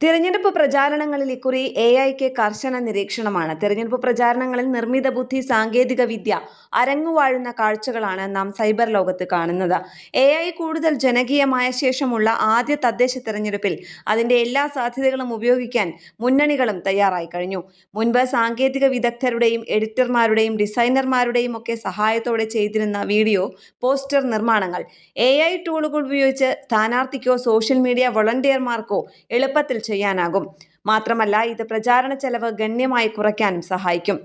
തിരഞ്ഞെടുപ്പ് പ്രചാരണങ്ങളിൽ ഇക്കുറി എ ഐക്ക് കർശന നിരീക്ഷണമാണ്. തിരഞ്ഞെടുപ്പ് പ്രചാരണങ്ങളിൽ നിർമ്മിത ബുദ്ധി സാങ്കേതിക വിദ്യ അരങ്ങുവാഴുന്ന കാഴ്ചകളാണ് നാം സൈബർ ലോകത്ത് കാണുന്നത്. എ ഐ കൂടുതൽ ജനകീയമായ ശേഷമുള്ള ആദ്യ തദ്ദേശ തിരഞ്ഞെടുപ്പിൽ അതിന്റെ എല്ലാ സാധ്യതകളും ഉപയോഗിക്കാൻ മുന്നണികളും തയ്യാറായി കഴിഞ്ഞു. മുൻപ് സാങ്കേതിക വിദഗ്ധരുടെയും എഡിറ്റർമാരുടെയും ഡിസൈനർമാരുടെയും ഒക്കെ സഹായത്തോടെ ചെയ്തിരുന്ന വീഡിയോ പോസ്റ്റർ നിർമ്മാണങ്ങൾ എ ഐ ടൂളുകൾ ഉപയോഗിച്ച് സ്ഥാനാർത്ഥിക്കോ സോഷ്യൽ മീഡിയ വോളണ്ടിയർമാർക്കോ എളുപ്പത്തിൽ ചെയ്യാനാകും. മാത്രമല്ല ഇത് പ്രചാരണ ചെലവ് ഗണ്യമായി കുറയ്ക്കാനും സഹായിക്കും.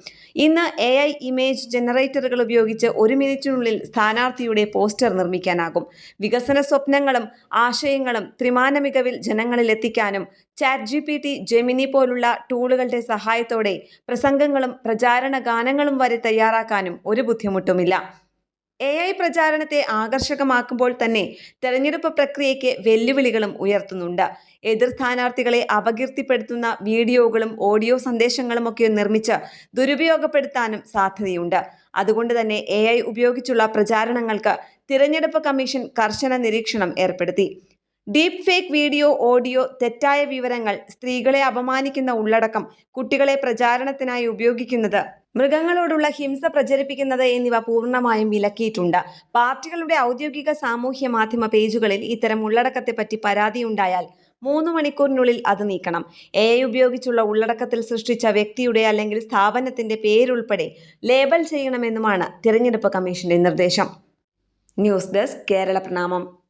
ഇന്ന് എ ഐ ഇമേജ് ജനറേറ്ററുകൾ ഉപയോഗിച്ച് ഒരു മിനിറ്റിനുള്ളിൽ സ്ഥാനാർത്ഥിയുടെ പോസ്റ്റർ നിർമ്മിക്കാനാകും. വികസന സ്വപ്നങ്ങളും ആശയങ്ങളും ത്രിമാന മികവിൽ ജനങ്ങളിൽ എത്തിക്കാനും chat G P T Gemini പോലുള്ള ടൂളുകളുടെ സഹായത്തോടെ പ്രസംഗങ്ങളും പ്രചാരണ ഗാനങ്ങളും വരെ തയ്യാറാക്കാനും ഒരു ബുദ്ധിമുട്ടുമില്ല. എ ഐ പ്രചാരണത്തെ ആകർഷകമാക്കുമ്പോൾ തന്നെ തെരഞ്ഞെടുപ്പ് പ്രക്രിയയ്ക്ക് വെല്ലുവിളികളും ഉയർത്തുന്നുണ്ട്. എതിർ സ്ഥാനാർത്ഥികളെ അപകീർത്തിപ്പെടുത്തുന്ന വീഡിയോകളും ഓഡിയോ സന്ദേശങ്ങളും ഒക്കെ നിർമ്മിച്ച് ദുരുപയോഗപ്പെടുത്താനും സാധ്യതയുണ്ട്. അതുകൊണ്ട് തന്നെ എ ഉപയോഗിച്ചുള്ള പ്രചാരണങ്ങൾക്ക് തിരഞ്ഞെടുപ്പ് കമ്മീഷൻ കർശന നിരീക്ഷണം ഏർപ്പെടുത്തി. ഡീപ് ഫേക്ക് വീഡിയോ ഓഡിയോ തെറ്റായ വിവരങ്ങൾ സ്ത്രീകളെ അപമാനിക്കുന്ന ഉള്ളടക്കം കുട്ടികളെ പ്രചാരണത്തിനായി ഉപയോഗിക്കുന്നത് മൃഗങ്ങളോടുള്ള ഹിംസ പ്രചരിപ്പിക്കുന്നത് എന്നിവ പൂർണമായും വിലക്കിയിട്ടുണ്ട്. പാർട്ടികളുടെ ഔദ്യോഗിക സാമൂഹ്യ മാധ്യമ പേജുകളിൽ ഇത്തരം ഉള്ളടക്കത്തെപ്പറ്റി പരാതിയുണ്ടായാൽ മൂന്ന് മണിക്കൂറിനുള്ളിൽ അത് നീക്കണം. എ ഉപയോഗിച്ചുള്ള ഉള്ളടക്കത്തിൽ സൃഷ്ടിച്ച വ്യക്തിയുടെ അല്ലെങ്കിൽ സ്ഥാപനത്തിന്റെ പേരുൾപ്പെടെ ലേബൽ ചെയ്യണമെന്നുമാണ് തിരഞ്ഞെടുപ്പ് കമ്മീഷന്റെ നിർദ്ദേശം. ന്യൂസ് ഡെസ്ക് കേരള പ്രണാമം.